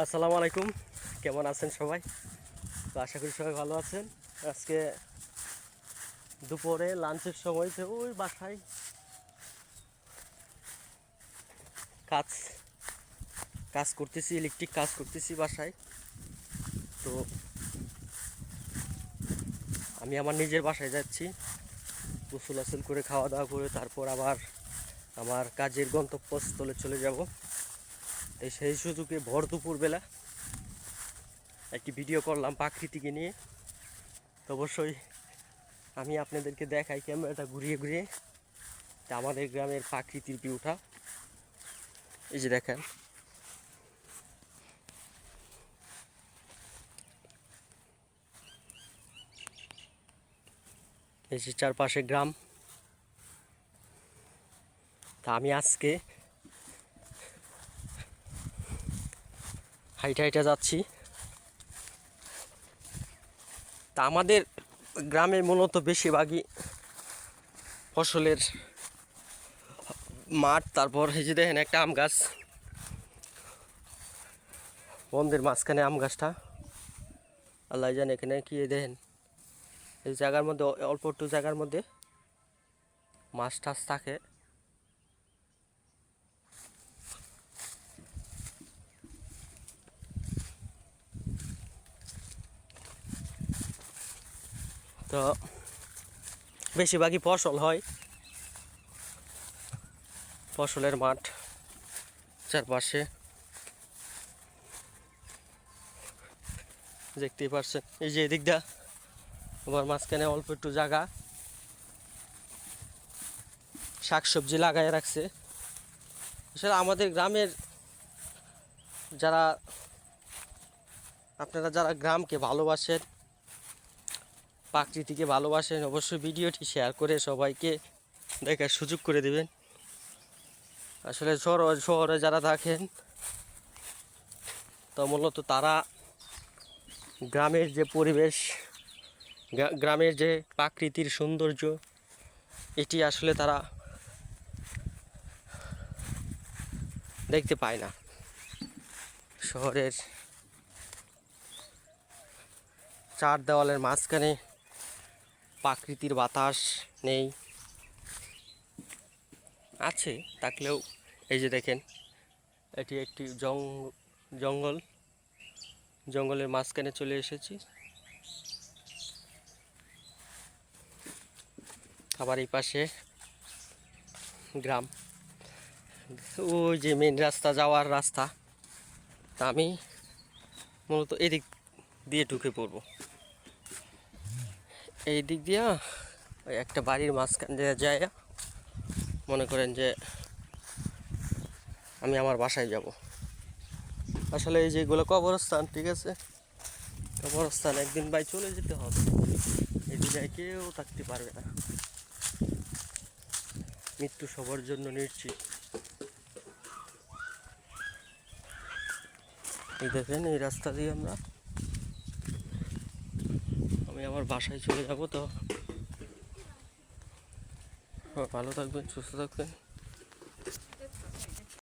আসসালামু আলাইকুম। কেমন আছেন সবাই? তো আশা করি সবাই ভালো আছেন। আজকে দুপুরে লাঞ্চের সময় তো ওই বাসায় কাজ কাজ করতেছি ইলেকট্রিক কাজ করতেছি বাসায়। তো আমি আমার নিজের বাসায় যাচ্ছি, গোসল আসল করে, খাওয়া দাওয়া করে, তারপর আবার আমার কাজের গন্তব্যস্থলে চলে যাব। এই সেই সুযোগে ভর দুপুরবেলা একটি ভিডিও করলাম প্রাকৃতিকে নিয়ে। তো অবশ্যই আমি আপনাদেরকে দেখাই ক্যামেরাটা ঘুরিয়ে ঘুরিয়ে তা আমাদের গ্রামের প্রাকৃতির ভিউটা। এই যে দেখেন। এই যে চারপাশে গ্রাম। তা আমি আজকে হাইটা হাইটা যাচ্ছি। তা আমাদের গ্রামে মূলত বেশিরভাগই ফসলের মাঠ, তারপর এই যে দেখেন একটা আম গাছ। বন্ধের মাঝখানে আম গাছটা। আল্লাহ জানে এখানে কি দেখেন। এই জায়গার মধ্যে, অল্প একটু জায়গার মধ্যে মাছ টাছ থাকে। তো বেশিরভাগই ফসল হয়। ফসলের মাঠ চারপাশে। দেখতেই পারছেন, এই যে এদিকটা আবার মাঝখানে অল্প একটু জায়গা। শাকসবজি লাগাই রাখছে। আসলে আমাদের গ্রামের যারা, আপনারা যারা গ্রামকে ভালোবাসেন প্রাকৃতিকে ভালোবাসেন, অবশ্যই ভিডিওটি শেয়ার করে সবাইকে দেখার সুযোগ করে দেবেন। আসলে শহর, শহরে যারা থাকেন, তো মূলত তারা গ্রামের যে পরিবেশ গ্রামের যে প্রাকৃতির সৌন্দর্য, এটি আসলে তারা দেখতে পায় না। শহরের চার দেওয়ালের মাঝখানে প্রাকৃতির বাতাস নেই। আছে, থাকলেও এই যে দেখেন, এটি একটি জঙ্গল। জঙ্গলের মাঝখানে চলে এসেছি। আবার এই পাশে গ্রাম। ওই যে মেন রাস্তা, যাওয়ার রাস্তা। তা আমি মূলত এদিক দিয়ে ঢুকে পড়ব। এই দিক দিয়া, ওই একটা বাড়ির মাঝখান দিয়ে যায় মনে করেন যে আমি আমার বাসায় যাব। আসলে এই যেগুলো কবরস্থান, ঠিক আছে? কবরস্থান একদিন বাই চলে যেতে হবে। এই জায়গায় কেউ থাকতে পারবে না। মৃত্যু সবার জন্য নিশ্চিত। এই দেখেন, এই রাস্তা দিয়ে আমরা আমি আমার বাসায় চলে যাব তো। ভালো থাকবেন সুস্থ থাকবেন।